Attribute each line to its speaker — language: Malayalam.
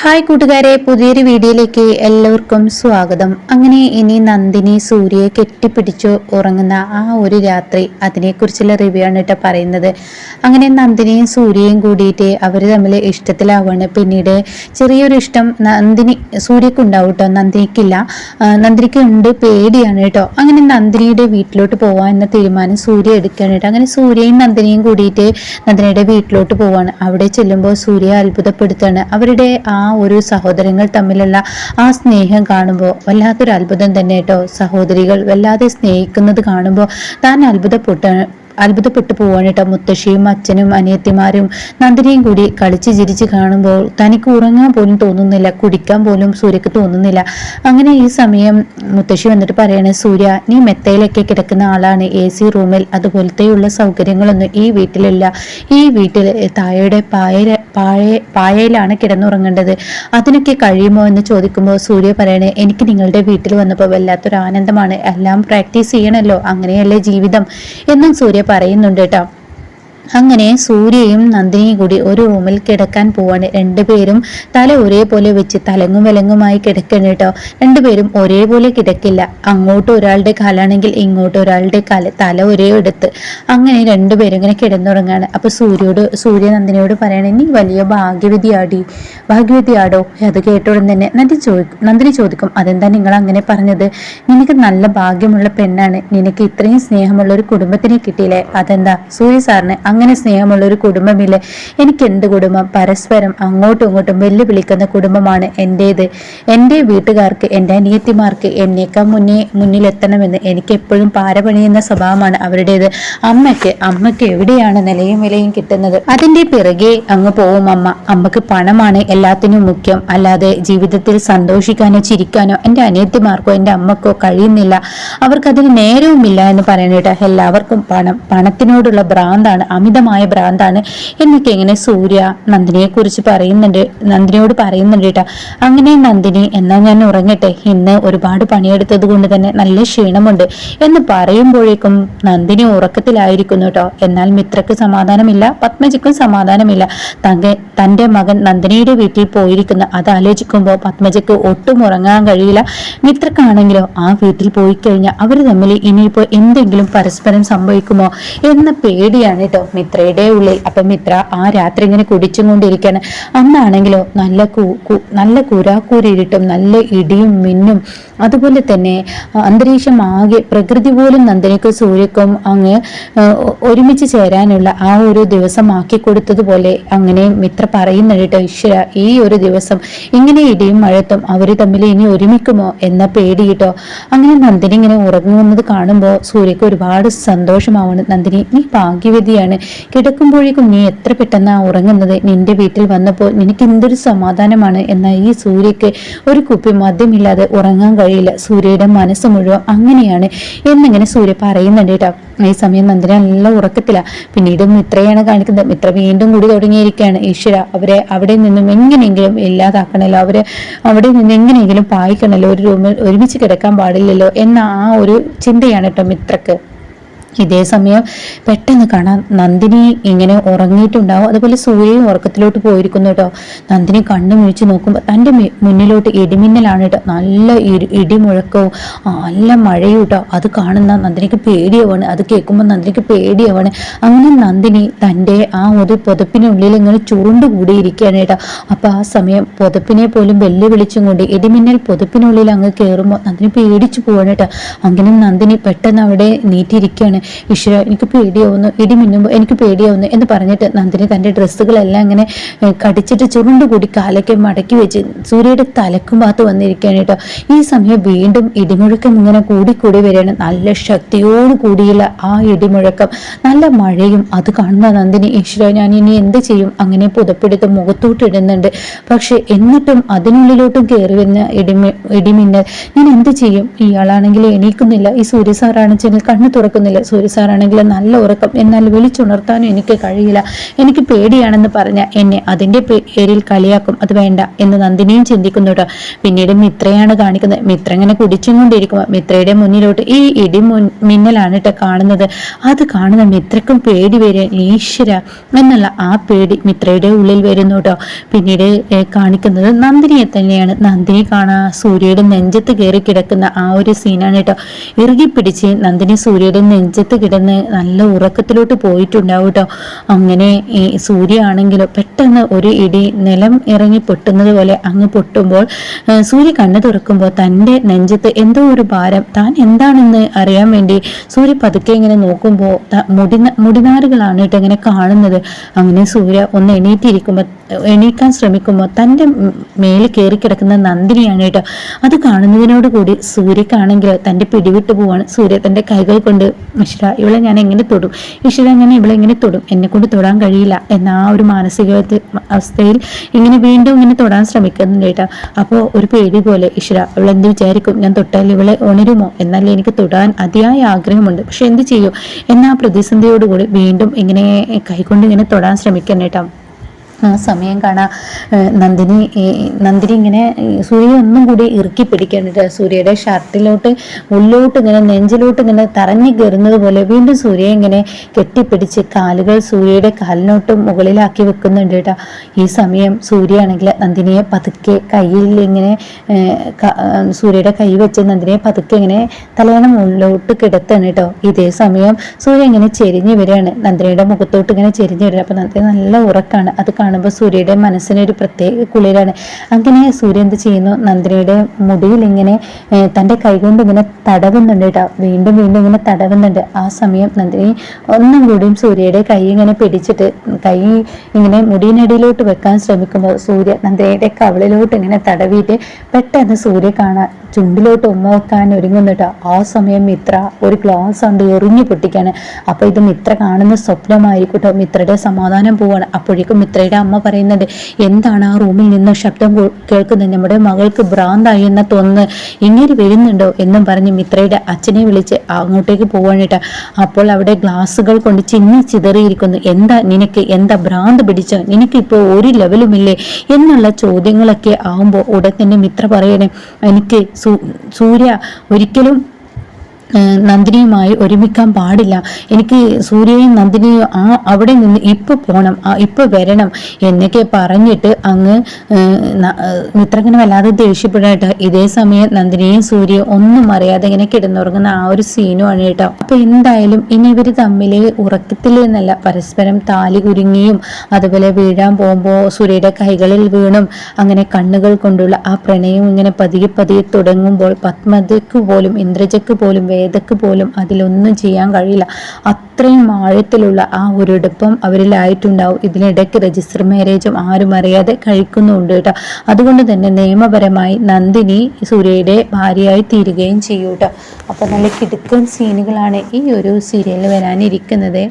Speaker 1: ഹായ് കൂട്ടുകാരെ പുതിയൊരു വീഡിയോയിലേക്ക് എല്ലാവർക്കും സ്വാഗതം. അങ്ങനെ ഇനി നന്ദിനി സൂര്യയെ കെട്ടിപ്പിടിച്ചു ഉറങ്ങുന്ന ആ ഒരു രാത്രി അതിനെക്കുറിച്ചുള്ള റിവ്യൂ ആണ് കേട്ടോ പറയുന്നത്. അങ്ങനെ നന്ദിനിയും സൂര്യയും കൂടിയിട്ട് അവർ തമ്മിൽ ഇഷ്ടത്തിലാവുകയാണ് പിന്നീട് ചെറിയൊരു ഇഷ്ടം നന്ദിനി സൂര്യക്ക് ഉണ്ടാവും കേട്ടോ നന്ദിനിക്കില്ല. നന്ദിനിക്ക് ഉണ്ട് പേടിയാണ് കേട്ടോ അങ്ങനെ നന്ദിനിയുടെ വീട്ടിലോട്ട് പോവാൻ എന്ന തീരുമാനം സൂര്യ എടുക്കുകയാണ് കേട്ടോ അങ്ങനെ സൂര്യയും നന്ദിനിയും കൂടിയിട്ട് നന്ദിനിയുടെ വീട്ടിലോട്ട് പോവാണ്. അവിടെ ചെല്ലുമ്പോൾ സൂര്യ അത്ഭുതപ്പെടുത്തുകയാണ് അവരുടെ ആ ഒരു സഹോദരങ്ങൾ തമ്മിലുള്ള ആ സ്നേഹം കാണുമ്പോൾ വല്ലാത്തൊരു അത്ഭുതം തന്നെ കേട്ടോ. സഹോദരികൾ വല്ലാതെ സ്നേഹിക്കുന്നത് കാണുമ്പോൾ താൻ അത്ഭുതപ്പെട്ട അത്ഭുതപ്പെട്ടു പോവാണ് കേട്ടോ. മുത്തശ്ശിയും അച്ഛനും അനിയത്തിമാരും നന്ദിനിയും കൂടി കളിച്ച് ചിരിച്ച് കാണുമ്പോൾ തനിക്ക് ഉറങ്ങാൻ പോലും തോന്നുന്നില്ല കുടിക്കാൻ പോലും സൂര്യക്ക് തോന്നുന്നില്ല. അങ്ങനെ ഈ സമയം മുത്തശ്ശി വന്നിട്ട് പറയണേ സൂര്യ നീ മെത്തയിലൊക്കെ കിടക്കുന്ന ആളാണ്. എ സി റൂമിൽ അതുപോലത്തെയുള്ള സൗകര്യങ്ങളൊന്നും ഈ വീട്ടിലില്ല. ഈ വീട്ടിൽ തായയുടെ പായ പായ പായയിലാണ് കിടന്നുറങ്ങേണ്ടത്. അതിനൊക്കെ കഴിയുമോ എന്ന് ചോദിക്കുമ്പോൾ സൂര്യ പറയണേ എനിക്ക് നിങ്ങളുടെ വീട്ടിൽ വന്നപ്പോൾ വല്ലാത്തൊരു ആനന്ദമാണ്. എല്ലാം പ്രാക്ടീസ് ചെയ്യണമല്ലോ അങ്ങനെയല്ലേ ജീവിതം? എന്നും സൂര്യ പറയുന്നുണ്ട് കേട്ടോ. അങ്ങനെ സൂര്യയും നന്ദിനിയും കൂടി ഒരു റൂമിൽ കിടക്കാൻ പോവാണ്. രണ്ടുപേരും തല ഒരേപോലെ വെച്ച് തലങ്ങും വിലങ്ങുമായി കിടക്കണം കേട്ടോ രണ്ടുപേരും ഒരേപോലെ കിടക്കില്ല. അങ്ങോട്ട് ഒരാളുടെ കാലാണെങ്കിൽ ഇങ്ങോട്ട് ഒരാളുടെ കാല തല ഒരേ എടുത്ത് അങ്ങനെ രണ്ടുപേരും ഇങ്ങനെ കിടന്നുറങ്ങാണ്. അപ്പൊ സൂര്യോട് സൂര്യ നന്ദിനിയോട് പറയണേ നീ വലിയ ഭാഗ്യവതിയാടി. ഭാഗ്യവിധിയാടോ അത് കേട്ടോടും തന്നെ നന്ദി ചോദിക്കും. നന്ദിനി ചോദിക്കും അതെന്താ നിങ്ങൾ അങ്ങനെ പറഞ്ഞത്? നിനക്ക് നല്ല ഭാഗ്യമുള്ള പെണ്ണാണ്. നിനക്ക് ഇത്രയും സ്നേഹമുള്ള ഒരു കുടുംബത്തിനെ കിട്ടിയില്ലേ? അതെന്താ? സൂര്യ സാറിന് അങ്ങനെ സ്നേഹമുള്ള ഒരു കുടുംബമില്ലേ? എനിക്ക് എന്ത് കുടുംബം? പരസ്പരം അങ്ങോട്ടും ഇങ്ങോട്ടും വെല്ലുവിളിക്കുന്ന കുടുംബമാണ് എന്റേത് എന്റെ വീട്ടുകാർക്ക് എന്റെ അനിയത്തിമാർക്ക് എന്നേക്കാൾ മുന്നേ മുന്നിലെത്തണമെന്ന് എനിക്ക് എപ്പോഴും പാരപണിയുന്ന സ്വഭാവമാണ് അവരുടേത്. അമ്മയ്ക്ക് അമ്മയ്ക്ക് എവിടെയാണ് നിലയും വിലയും കിട്ടുന്നത്? അതിന്റെ പിറകെ അങ്ങ് പോവും അമ്മ. അമ്മയ്ക്ക് പണമാണ് എല്ലാത്തിനും മുഖ്യം. അല്ലാതെ ജീവിതത്തിൽ സന്തോഷിക്കാനോ ചിരിക്കാനോ എന്റെ അനിയത്തിമാർക്കോ എന്റെ അമ്മക്കോ കഴിയുന്നില്ല. അവർക്കതിന് നേരവുമില്ല എന്ന് പറയാനായിട്ട് എല്ലാവർക്കും പണം. പണത്തിനോടുള്ള ഭ്രാന്താണ്. അമിതമായ ഭ്രാന്താണ് എന്നൊക്കെ ഇങ്ങനെ സൂര്യ നന്ദിനിയെ കുറിച്ച് പറയുന്നുണ്ട് നന്ദിനിയോട് പറയുന്നുണ്ട് കേട്ടോ. അങ്ങനെ നന്ദിനി എന്നാ ഞാൻ ഉറങ്ങട്ടെ. ഇന്ന് ഒരുപാട് പണിയെടുത്തത് കൊണ്ട് തന്നെ നല്ല ക്ഷീണമുണ്ട് എന്ന് പറയുമ്പോഴേക്കും നന്ദിനി ഉറക്കത്തിലായിരിക്കുന്നു കേട്ടോ. എന്നാൽ മിത്രക്ക് സമാധാനമില്ല പത്മജിക്കും സമാധാനമില്ല. തങ്ക തന്റെ മകൻ നന്ദിനിയുടെ വീട്ടിൽ പോയിരിക്കുന്ന. അത് ആലോചിക്കുമ്പോൾ പത്മജയ്ക്ക് ഒട്ടും ഉറങ്ങാൻ കഴിയില്ല. മിത്രക്കാണെങ്കിലോ ആ വീട്ടിൽ പോയി കഴിഞ്ഞാൽ അവർ തമ്മിൽ ഇനിയിപ്പോൾ എന്തെങ്കിലും പരസ്പരം സംഭവിക്കുമോ എന്ന പേടിയാണ് കേട്ടോ മിത്രയുടെ ഉള്ളിൽ. അപ്പൊ മിത്ര ആ രാത്രി ഇങ്ങനെ കുടിച്ചും കൊണ്ടിരിക്കുകയാണ് അന്നാണെങ്കിലോ നല്ല നല്ല കുരാക്കൂരിട്ടും നല്ല ഇടിയും മിന്നും അതുപോലെ തന്നെ അന്തരീക്ഷം ആകെ പ്രകൃതി പോലും നന്ദനക്കും സൂര്യക്കും അങ്ങ് ഒരുമിച്ച് ചേരാനുള്ള ആ ഒരു ദിവസം ആക്കി കൊടുത്തതുപോലെ അങ്ങനെ മിത്ര പറയുന്നുണ്ട് ഈശ്വര ഈ ഒരു ദിവസം ഇങ്ങനെ ഇടിയും മഴത്തും അവർ തമ്മിൽ ഇനി ഒരുമിക്കുമോ എന്ന പേടി കേട്ടോ. അങ്ങനെ നന്ദിനി ഇങ്ങനെ ഉറങ്ങുന്നത് കാണുമ്പോൾ സൂര്യക്ക് ഒരുപാട് സന്തോഷമാവണം നന്ദിനി നീ ഭാഗ്യവതിയാണ്. കിടക്കുമ്പോഴേക്കും നീ എത്ര പെട്ടെന്നാ ഉറങ്ങുന്നത്? നിന്റെ വീട്ടിൽ വന്നപ്പോൾ നിനക്ക് എന്തൊരു സമാധാനമാണ്? എന്നാൽ ഈ സൂര്യക്ക് ഒരു കുപ്പി മദ്യമില്ലാതെ ഉറങ്ങാൻ കഴിയില്ല സൂര്യയുടെ മനസ്സ് മുഴുവൻ അങ്ങനെയാണ് എന്നിങ്ങനെ സൂര്യ പറയുന്നുണ്ട് കേട്ടോ. ഈ സമയം നന്ദിനി നല്ല ഉറക്കത്തില്ല പിന്നീട് മിത്രയാണ് കാണിക്കുന്നത്. മിത്ര വീണ്ടും കൂടി തുടങ്ങിയിരിക്കുകയാണ്. ഈശ്വര അവരെ അവിടെ നിന്നും എങ്ങനെയെങ്കിലും ഇല്ലാതാക്കണല്ലോ അവരെ അവിടെ നിന്ന് എങ്ങനെയെങ്കിലും പായിക്കണല്ലോ ഒരു റൂമിൽ ഒരുമിച്ച് കിടക്കാൻ പാടില്ലല്ലോ എന്ന ആ ഒരു ചിന്തയാണ് കേട്ടോ മിത്രക്ക്. ഇതേ സമയം പെട്ടെന്ന് കാണാം നന്ദിനി ഇങ്ങനെ ഉറങ്ങിയിട്ടുണ്ടാവും. അതുപോലെ സൂര്യയും ഉറക്കത്തിലോട്ട് പോയിരിക്കുന്നു കേട്ടോ. നന്ദിനി കണ്ണു മുഴിച്ച് നോക്കുമ്പോൾ തന്റെ മുന്നിലോട്ട് ഇടിമിന്നലാണ് കേട്ടോ. നല്ല ഇടി- ഇടിമുഴക്കവും നല്ല മഴയും കേട്ടോ. അത് കാണുന്ന നന്ദിനിക്ക് പേടിയാവാണ്. അത് കേൾക്കുമ്പോൾ നന്ദിനിക്ക് പേടിയാവാണ്. അങ്ങനെ നന്ദിനി തന്റെ ആ ഒരു പുതപ്പിനുള്ളിൽ ഇങ്ങനെ ചുരുണ്ടുകൂടിയിരിക്കുകയാണ് കേട്ടോ. അപ്പോൾ ആ സമയം പുതപ്പിനെ പോലും വെല്ലുവിളിച്ചും കൊണ്ട് ഇടിമിന്നൽ പുതപ്പിനുള്ളിൽ അങ്ങ് കയറുമ്പോൾ നന്ദിനി പേടിച്ചു പോവാണ് കേട്ടോ. അങ്ങനെ നന്ദിനി പെട്ടെന്ന് അവിടെ നീറ്റിയിരിക്കുകയാണ്. ഈശ്വര എനിക്ക് പേടിയാവുന്നു ഇടി മിന്നുമ്പോൾ എനിക്ക് പേടിയാവുന്നു എന്ന് പറഞ്ഞിട്ട് നന്ദിനി തന്റെ ഡ്രസ്സുകളെല്ലാം ഇങ്ങനെ കടിച്ചിട്ട് ചുരുണ്ടുകൂടി കാലൊക്കെ മടക്കി വെച്ച് സൂര്യയുടെ തലക്കും ഭാഗത്ത് വന്നിരിക്കുകയാണ് കേട്ടോ. ഈ സമയം വീണ്ടും ഇടിമുഴക്കം ഇങ്ങനെ കൂടിക്കൂടി വരികയാണ്. നല്ല ശക്തിയോട് കൂടിയുള്ള ആ ഇടിമുഴക്കം. നല്ല മഴയും അത് കാണുന്ന നന്ദിനി ഈശ്വര ഞാൻ ഇനി എന്ത് ചെയ്യും? അങ്ങനെ പുതപ്പെടുത്ത് മുഖത്തോട്ട് ഇടുന്നുണ്ട്. പക്ഷെ എന്നിട്ടും അതിനുള്ളിലോട്ടും കയറി വരുന്ന ഇടിമി ഇടിമിന്നൽ ഞാൻ എന്ത് ചെയ്യും? ഇയാളാണെങ്കിൽ എണീക്കുന്നില്ല. ഈ സൂര്യ സാറാണെന്ന് കണ്ണു തുറക്കുന്നില്ല. സൂര്യ സാറാണെങ്കിൽ നല്ല ഉറക്കം എന്നാൽ വിളിച്ചുണർത്താനും എനിക്ക് കഴിയില്ല. എനിക്ക് പേടിയാണെന്ന് പറഞ്ഞ എന്നെ അതിന്റെ പേരിൽ കളിയാക്കും. അത് വേണ്ട എന്ന് നന്ദിനിയും ചിന്തിക്കുന്നു പിന്നീട് മിത്രയാണ് കാണിക്കുന്നത്. മിത്ര ഇങ്ങനെ കുടിച്ചും കൊണ്ടിരിക്കുമ്പോൾ മിത്രയുടെ മുന്നിലോട്ട് ഈ ഇടി മിന്നലാണ് കേട്ടോ കാണുന്നത്. അത് കാണുന്ന മിത്രക്കും പേടി വരെ ഈശ്വര എന്നുള്ള ആ പേടി മിത്രയുടെ ഉള്ളിൽ വരുന്നു കേട്ടോ പിന്നീട് കാണിക്കുന്നത് നന്ദിനിയെ തന്നെയാണ്. നന്ദിനി കാണാ സൂര്യയുടെ നെഞ്ചത്ത് കയറി കിടക്കുന്ന ആ ഒരു സീനാണ് കേട്ടോ ഇറുകി പിടിച്ച് നന്ദിനി സൂര്യയുടെ നെഞ്ചത്ത് കിടന്ന് നല്ല ഉറക്കത്തിലോട്ട് പോയിട്ടുണ്ടാവും കേട്ടോ അങ്ങനെ ഈ സൂര്യ ആണെങ്കിലോ പെട്ടെന്ന് ഒരു ഇടി നിലം ഇറങ്ങി പൊട്ടുന്നത് പോലെ അങ്ങ് പൊട്ടുമ്പോൾ സൂര്യ കണ്ണു തുറക്കുമ്പോൾ തന്റെ നെഞ്ചത്ത് എന്തോ ഒരു ഭാരം താൻ എന്താണെന്ന് അറിയാൻ വേണ്ടി സൂര്യ പതുക്കെ ഇങ്ങനെ നോക്കുമ്പോൾ മുടി മുടിനാറുകളാണ് കേട്ടോ ഇങ്ങനെ കാണുന്നത്. അങ്ങനെ സൂര്യ ഒന്ന് എണീറ്റിരിക്കുമ്പോൾ എണീക്കാൻ ശ്രമിക്കുമ്പോൾ തന്റെ മേലിൽ കയറി കിടക്കുന്ന നന്ദിനിയാണ് കേട്ടോ. അത് കാണുന്നതിനോട് കൂടി സൂര്യക്കാണെങ്കിൽ തന്റെ പിടിവിട്ട് പോവാണ്. സൂര്യ തന്റെ കൈകൾ കൊണ്ട് ഈശ്വര ഇവളെ ഞാൻ എങ്ങനെ തൊടും? ഈശ്വര ഞാൻ ഇവളെ എങ്ങനെ തൊടും? എന്നെ കൊണ്ട് തൊടാൻ കഴിയില്ല. എന്ന ആ ഒരു മാനസിക അവസ്ഥയിൽ ഇങ്ങനെ വീണ്ടും ഇങ്ങനെ തൊടാൻ ശ്രമിക്കുന്നുണ്ട് കേട്ടോ. അപ്പോൾ ഒരു പേടി പോലെ ഈശ്വര അവളെന്ത് വിചാരിക്കും? ഞാൻ തൊട്ടാൽ ഇവളെ ഉണരുമോ എന്നാൽ എനിക്ക് തൊടാൻ അതിയായ ആഗ്രഹമുണ്ട്. പക്ഷെ എന്ത് ചെയ്യും? എന്നാ പ്രതിസന്ധിയോടുകൂടി വീണ്ടും ഇങ്ങനെ കൈകൊണ്ട് ഇങ്ങനെ തൊടാൻ ശ്രമിക്കണം കേട്ടോ സമയം കാണാം. നന്ദിനി നന്ദിനി ഇങ്ങനെ സൂര്യ ഒന്നും കൂടി ഇറുക്കി പിടിക്കേണ്ടത് സൂര്യയുടെ ഷർട്ടിലോട്ട് ഉള്ളിലോട്ട് ഇങ്ങനെ നെഞ്ചിലോട്ട് ഇങ്ങനെ തറഞ്ഞു കയറുന്നത് പോലെ വീണ്ടും സൂര്യ ഇങ്ങനെ കെട്ടിപ്പിടിച്ച് കാലുകൾ സൂര്യയുടെ കാലിനോട്ട് മുകളിലാക്കി വെക്കുന്നുണ്ട് കേട്ടോ. ഈ സമയം സൂര്യയാണെങ്കിൽ നന്ദിനിയെ പതുക്കെ കയ്യിൽ ഇങ്ങനെ സൂര്യയുടെ കൈ വെച്ച് നന്ദിനിയെ പതുക്കെ ഇങ്ങനെ തലയണ മുകളിലോട്ട് കിടത്താണ് കേട്ടോ. ഇതേ സമയം സൂര്യ ഇങ്ങനെ ചെരിഞ്ഞു വരികയാണ്. നന്ദിനിയുടെ മുഖത്തോട്ട് ഇങ്ങനെ ചെരിഞ്ഞു വരിക അപ്പൊ നന്ദിനി നല്ല ഉറക്കാണ്. അത് കാണുമ്പോൾ സൂര്യയുടെ മനസ്സിനൊരു പ്രത്യേക കുളിരാണ്. അങ്ങനെ സൂര്യ എന്ത് ചെയ്യുന്നു? നന്ദിനിയുടെ മുടിയിൽ ഇങ്ങനെ തന്റെ കൈകൊണ്ട് ഇങ്ങനെ തടവുന്നുണ്ട് കേട്ടോ. വീണ്ടും വീണ്ടും ഇങ്ങനെ തടവുന്നുണ്ട്. ആ സമയം നന്ദിനി ഒന്നും കൂടിയും സൂര്യയുടെ കൈ ഇങ്ങനെ പിടിച്ചിട്ട് കൈ ഇങ്ങനെ മുടിയിനടിയിലോട്ട് വെക്കാൻ ശ്രമിക്കുമ്പോൾ സൂര്യ നന്ദിനിയുടെ കവളിലോട്ട് ഇങ്ങനെ തടവിയിട്ട് പെട്ടെന്ന് സൂര്യ കാണാൻ ചുണ്ടിലോട്ട് ഉമ്മ ഒരുങ്ങുന്നിട്ട് ഒരുങ്ങുന്നു ആ സമയം മിത്ര ഒരു ഗ്ലാസ് കണ്ട് എറിഞ്ഞു പൊട്ടിക്കാണ്. അപ്പൊ ഇത് മിത്ര കാണുന്ന സ്വപ്നമായിരിക്കും കേട്ടോ മിത്രയുടെ സമാധാനം പോവാണ്. അപ്പോഴേക്കും മിത്രയുടെ അമ്മ പറയുന്നുണ്ട് എന്താണ് ആ റൂമിൽ നിന്ന് ശബ്ദം കേൾക്കുന്നത്? നമ്മുടെ മകൾക്ക് ഭ്രാന്തായി എന്ന തോന്നുന്നു ഇങ്ങനെ വരുന്നുണ്ടോ? എന്നും പറഞ്ഞ് മിത്രയുടെ അച്ഛനെ വിളിച്ച് അങ്ങോട്ടേക്ക് പോവാണ് കേട്ടോ അപ്പോൾ അവിടെ ഗ്ലാസ്സുകൾ കൊണ്ട് ചിന്നി ചിതറിയിരിക്കുന്നു. എന്താ നിനക്ക്? എന്താ ഭ്രാന്ത് പിടിച്ച? നിനക്ക് ഇപ്പോൾ ഒരു ലെവലുമില്ലേ എന്നുള്ള ചോദ്യങ്ങളൊക്കെ ആവുമ്പോൾ ഉടൻ തന്നെ മിത്ര പറയണേ എനിക്ക് സൂര്യ ഒരിക്കലും നന്ദിനിയുമായി ഒരുമിക്കാൻ പാടില്ല. എനിക്ക് സൂര്യയും നന്ദിനിയും ആ അവിടെ നിന്ന് ഇപ്പൊ പോണം ഇപ്പൊ വരണം എന്നൊക്കെ പറഞ്ഞിട്ട് അങ്ങ് മിത്രങ്ങനെ വല്ലാതെ ദേഷ്യപ്പെടാട്ടോ ഇതേ സമയം നന്ദിനിയും സൂര്യയും ഒന്നും അറിയാതെ ഇങ്ങനെ കിടന്നുറങ്ങുന്ന ആ ഒരു സീനുമാണ് കേട്ടോ. അപ്പൊ എന്തായാലും ഇനി ഇവർ തമ്മിൽ ഉറക്കത്തിൽ നിന്നല്ല പരസ്പരം താലി കുരുങ്ങിയും അതുപോലെ വീഴാൻ പോകുമ്പോൾ സൂര്യയുടെ കൈകളിൽ വീണും അങ്ങനെ കണ്ണുകൾ കൊണ്ടുള്ള ആ പ്രണയം ഇങ്ങനെ പതിയെ പതിയെ തുടങ്ങുമ്പോൾ പത്മതയ്ക്ക് പോലും ഇന്ദ്രജയ്ക്ക് പോലും വേദക്ക് പോലും അതിലൊന്നും ചെയ്യാൻ കഴിയില്ല. അത്രയും ആഴത്തിലുള്ള ആ ഒരു അടുപ്പം അവരിലായിട്ടുണ്ടാവും. ഇതിനിടയ്ക്ക് രജിസ്റ്റർ മാരേജും ആരും അറിയാതെ കഴിക്കുന്നുണ്ട് കേട്ടോ. അതുകൊണ്ട് തന്നെ നിയമപരമായി നന്ദിനി സൂര്യയുടെ ഭാര്യയായി തീരുകയും ചെയ്യൂട്ടോ അപ്പൊ നല്ല കിടുക്കൻ സീനുകളാണ് ഈ ഒരു സീരിയലിൽ വരാനിരിക്കുന്നത്.